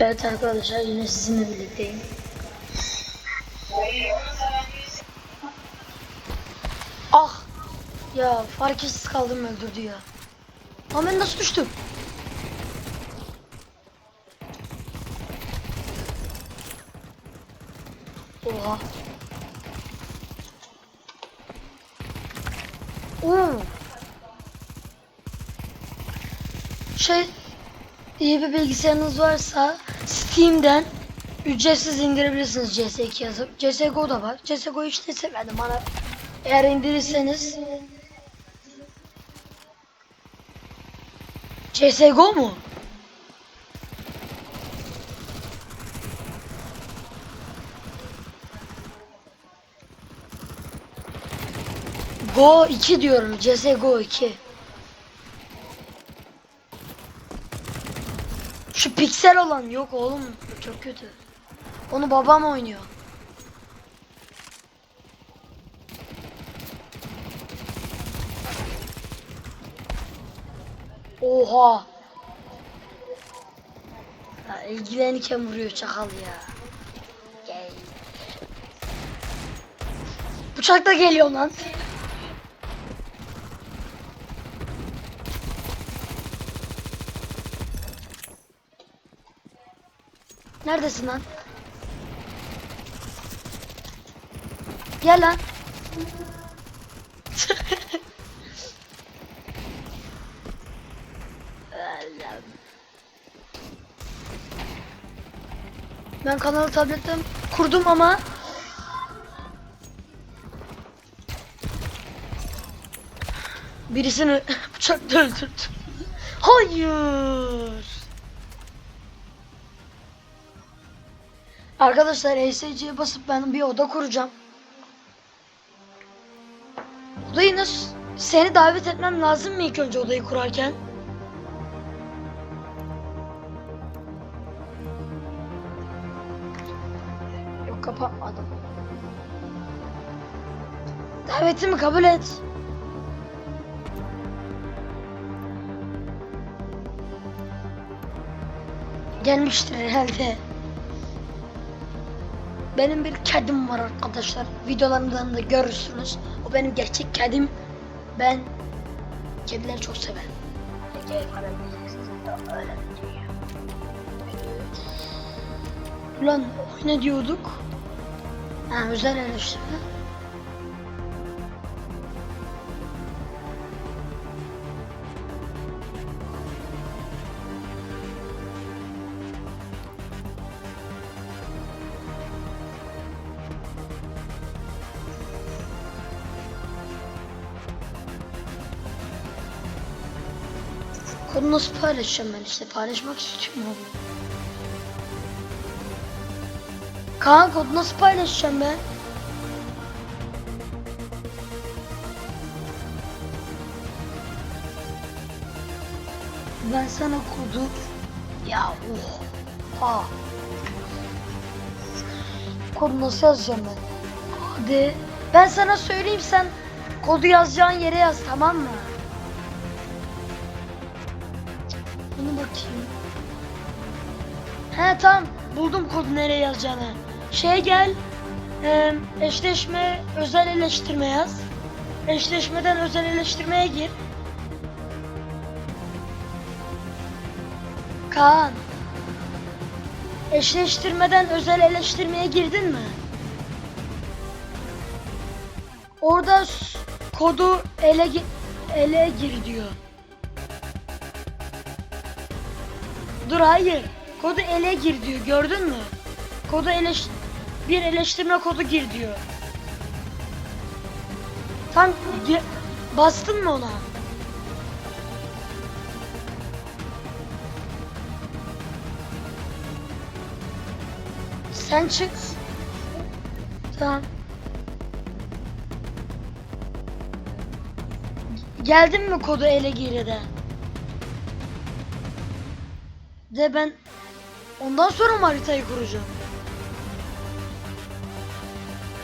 Evet arkadaşlar yine sizinle birlikteyim. Ah! Ya farkisiz kaldım öldürdü ya. Ama ben nasıl düştüm? Oha. Oo. Şey iyi bir bilgisayarınız varsa Steam'den ücretsiz indirebilirsiniz CS2 yazıp. CSGO da var. CSGO hiç de sevmedim bana. Eğer indirirseniz CSGO mu? Go 2 diyorum. CSGO 2. Şu piksel olan yok oğlum. Çok kötü. Onu babam oynuyor. Oha. Ya ilgilenirken vuruyor çakal ya. Gel. Bıçak da geliyor lan. Neredesin lan? Gel lan. Ben kanalı tabletten kurdum ama birisini bıçakla öldürdüm. Hayır. Arkadaşlar ESC'ye basıp ben bir oda kuracağım. Odayı nasıl... Seni davet etmem lazım mı ilk önce odayı kurarken? Yok kapatmadım. Davetimi kabul et. Gelmiştir herhalde. Benim bir kedim var arkadaşlar. Videolarımdan da görürsünüz. O benim gerçek kedim. Ben kedileri çok severim. Ulan ne diyorduk? Ha, özel eleştirme. Kodu nasıl paylaşacağım ben işte paylaşmak istiyorum oğlum. Kaan kodu nasıl paylaşacağım ben? Ben sana kodu ya oh ha kodu nasıl yazacağım ben? Hadi ben sana söyleyeyim sen kodu yazacağın yere yaz tamam mı? Bakayım. He tamam buldum kodu nereye yazacağını. Şeye gel. e, eşleşme özel eleştirme yaz. Eşleşmeden özel eleştirmeye gir. Kaan. Eşleştirmeden özel eleştirmeye girdin mi? Orada kodu ele ele gir diyor. Dur hayır. Kodu ele gir diyor. Gördün mü? Kodu eleş bir eleştirme kodu gir diyor. Tam bastın mı ona? Sen çık. Tamam. Geldin mi kodu ele girede? De ben ondan sonra mı haritayı kuracağım?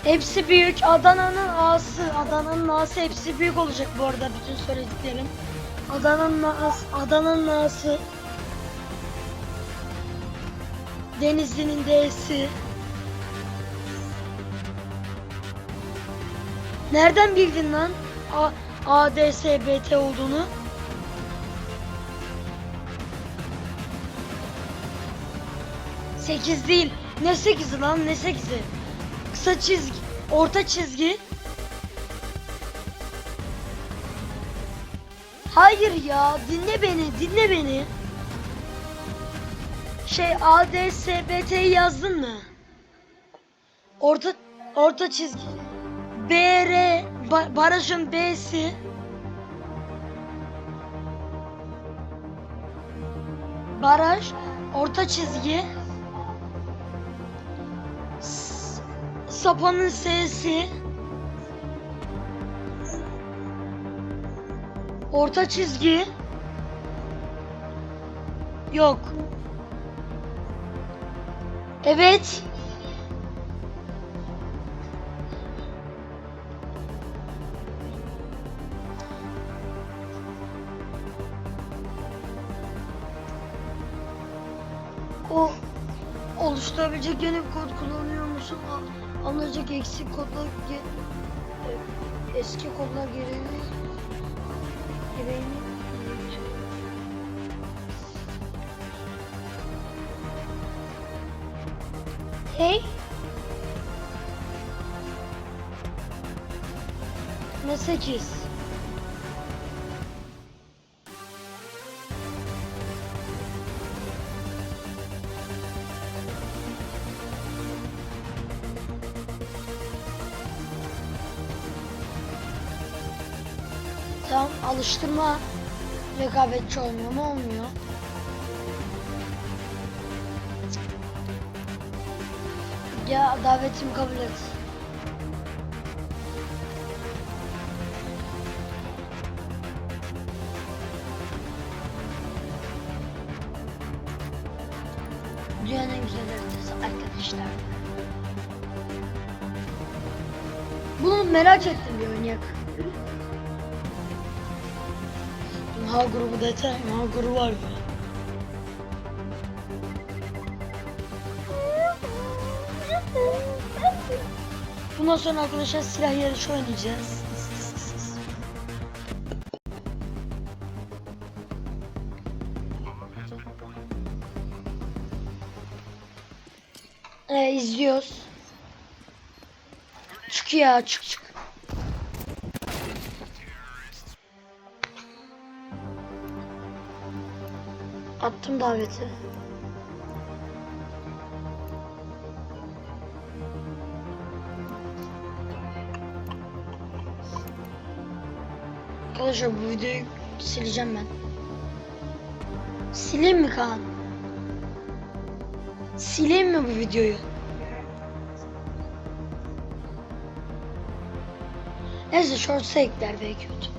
Hepsi büyük. Adana'nın A'sı. Adana'nın A'sı hepsi büyük olacak bu arada bütün söylediklerim. Adana'nın A'sı. Adana'nın A'sı. Denizli'nin D'si. Nereden bildin lan? A ADSBT olduğunu. Sekiz değil. Ne sekizi lan ne sekizi? Kısa çizgi, orta çizgi. Hayır ya dinle beni dinle beni. Şey ADSBT'yi yazdın mı? Orta orta çizgi. BR ba- barajın B'si. Baraj orta çizgi. Sapanın S'si. Orta çizgi. Yok. Evet. O oluşturabilecek yeni bir kod kullanıyor musun? A- Alınacak eksik kodlar e, eski kodlar gereğini gereğini Hey. Ne? Tamam alıştırma rekabetçi olmuyor mu olmuyor. Ya davetimi kabul et. Dünyanın en güzel arkadaşlar. Bunu merak ettim bir oynayak. Ha grubu dete, ha grubu var ya. Bundan sonra arkadaşlar silah yarışı oynayacağız. Ee, izliyoruz. Çık ya çık çık. Attım daveti. Arkadaşlar bu videoyu sileceğim ben. Sileyim mi Kaan? Sileyim mi bu videoyu? Neyse shorts'a ekler belki YouTube.